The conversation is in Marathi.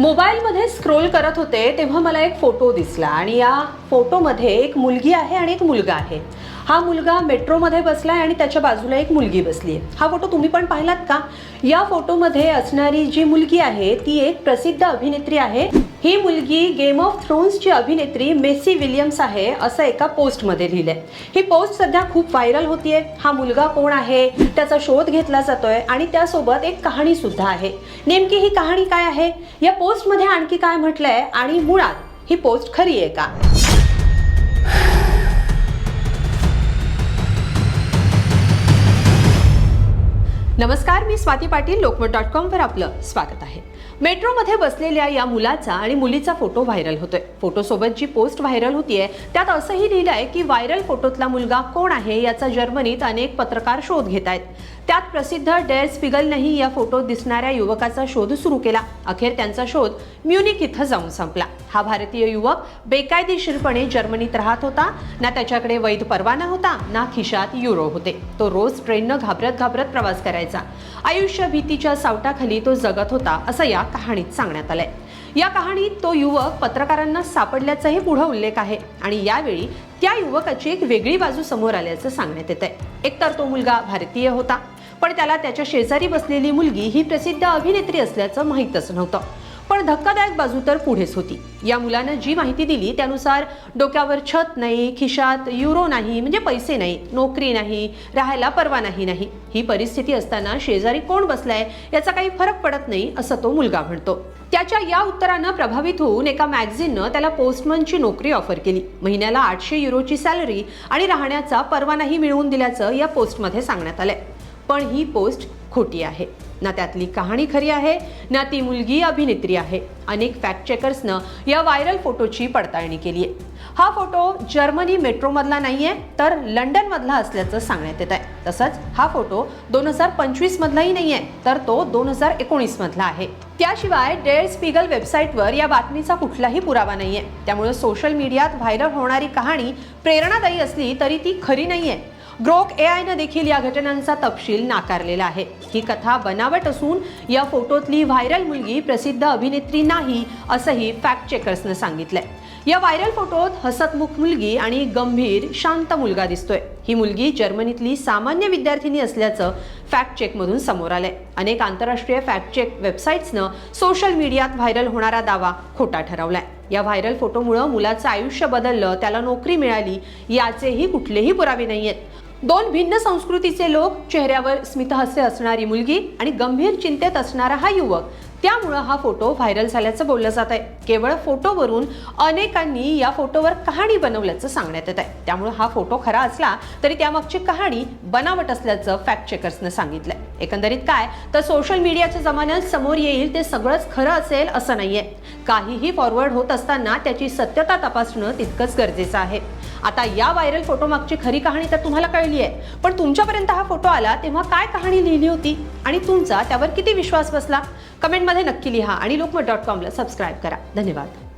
मोबाईलमध्ये स्क्रोल करत होते तेव्हा मला एक फोटो दिसला. आणि या फोटोमध्ये एक मुलगी आहे आणि एक मुलगा आहे. हा मुलगा मेट्रोमध्ये बसलाय आणि त्याच्या बाजूला एक मुलगी बसली आहे हा फोटो तुम्ही पण पाहिलात का? या फोटोमध्ये असणारी जी मुलगी आहे ती एक प्रसिद्ध अभिनेत्री आहे. ही मुलगी गेम ऑफ थ्रोन्सची अभिनेत्री मेसी विलियम्स आहे असं एका पोस्टमध्ये लिहिलंय. ही पोस्ट सध्या खूप व्हायरल होतीये. हा मुलगा कोण आहे त्याचा शोध घेतला जातोय आणि त्यासोबत एक कहाणी सुद्धा आहे. नेमकी ही कहाणी काय आहे? या पोस्टमध्ये आणखी काय म्हटलंय? आणि मुळात ही पोस्ट खरी आहे का? नमस्कार मी स्वाती पाटील लोकमत डॉट कॉमवर आपलं स्वागत आहे. मेट्रोमध्ये बसलेल्या या मुलाचा आणि मुलीचा फोटो व्हायरल होतोय. फोटोसोबत जी पोस्ट व्हायरल होतीये त्यात असंही लिहिलं आहे की व्हायरल फोटोतला मुलगा कोण आहे याचा जर्मनीत अनेक पत्रकार शोध घेत आहेत. त्यात प्रसिद्ध डेअर स्पिगलनेही या फोटोत दिसणाऱ्या युवकाचा शोध सुरू केला. अखेर त्यांचा शोध म्युनिक इथं जाऊन संपला. हा भारतीय युवक बेकायदेशीरपणे जर्मनीत राहत होता ना त्याच्याकडे वैध परवाना होता ना खिशात युरो होते. तो रोज ट्रेननं घाबरत घाबरत प्रवास करायचा. आयुष्य भीतीच्या सावटाखाली तो जगत होता असं या कहाणीत सांगण्यात आलंय. या कहाणीत तो युवक पत्रकारांना सापडल्याचाही पुढे उल्लेख आहे आणि यावेळी त्या युवकाची एक वेगळी बाजू समोर आल्याचं सांगण्यात येत आहे एकतर तो मुलगा भारतीय होता पण त्याला त्याच्या शेजारी बसलेली मुलगी ही प्रसिद्ध अभिनेत्री असल्याचं माहीतच नव्हतं. पण धक्कादायक बाजू तर पुढेच होती. या मुलानं जी माहिती दिली त्यानुसार डोक्यावर छत नाही खिशात युरो नाही म्हणजे पैसे नाही नोकरी नाही राहायला परवानाही नाही ही परिस्थिती असताना शेजारी कोण बसलाय याचा काही फरक पडत नाही असं तो मुलगा म्हणतो. त्याच्या या उत्तरानं प्रभावित होऊन एका मॅगझिननं त्याला पोस्टमनची नोकरी ऑफर केली. महिन्याला आठशे युरोची सॅलरी आणि राहण्याचा परवानाही मिळवून दिल्याचं या पोस्टमध्ये सांगण्यात आलंय. पण ही पोस्ट खोटी आहे. ना त्यातली कहाणी खरी आहे ना ती मुलगी अभिनेत्री आहे. अनेक फॅक्ट चेकर्सनं या व्हायरल फोटोची पडताळणी केली आहे हा फोटो जर्मनी मेट्रोमधला नाहीये तर लंडनमधला असल्याचं सांगण्यात येत आहे तसंच हा फोटो दोन हजार पंचवीसमधलाही नाही आहे तर तो दोन हजार एकोणीसमधला आहे. त्याशिवाय डेअर स्पिगल वेबसाईटवर या बातमीचा कुठलाही पुरावा नाही आहे त्यामुळे सोशल मीडियात व्हायरल होणारी कहाणी प्रेरणादायी असली तरी ती खरी नाहीये. ग्रोक ए आयनं देखील या घटनांचा तपशील नाकारलेला आहे. ही कथा बनावट असून या फोटोतली व्हायरल मुलगी प्रसिद्ध अभिनेत्री नाही असंही फॅक्ट चेकर्सनं सांगितलंय. या व्हायरल फोटोत हसतमुख मुलगी आणि गंभीर शांत मुलगा दिसतोय. ही मुलगी जर्मनीतली सामान्य विद्यार्थिनी असल्याचं फॅक्ट चेकमधून समोर आलंय. अनेक आंतरराष्ट्रीय फॅक्ट चेक वेबसाईट्सनं सोशल मीडियात व्हायरल होणारा दावा खोटा ठरवलाय. या व्हायरल फोटोमुळं मुलाचं आयुष्य बदललं त्याला नोकरी मिळाली याचेही कुठलेही पुरावे नाहीयेत. दोन भिन्न संस्कृतीचे लोक चेहऱ्यावर स्मितहास्य असणारी मुलगी आणि गंभीर चिंतेत असणारा हा युवक त्यामुळं हा फोटो व्हायरल झाल्याचं बोललं जात आहे केवळ फोटोवरून अनेकांनी या फोटोवर कहाणी बनवल्याचं सांगण्यात येत आहे त्यामुळे हा फोटो खरा असला तरी त्यामागची कहाणी बनावट असल्याचं फॅक्ट चेकर्सनं सांगितलंय. एकंदरीत काय? तर सोशल मीडियाच्या जमान्यात समोर येईल ते सगळंच खरं असेल असं नाहीये. काहीही फॉरवर्ड होत असताना त्याची सत्यता तपासणं तितकंच गरजेचं आहे. आता या व्हायरल फोटो मागची खरी कहाणी तर तुम्हाला कळली आहे पण तुमच्यापर्यंत हा फोटो आला तेव्हा काय कहाणी लिहिली होती आणि तुमचा त्यावर किती विश्वास बसला? कमेंटमध्ये नक्की लिहा आणि लोकमत डॉट कॉमला सबस्क्राईब करा. धन्यवाद.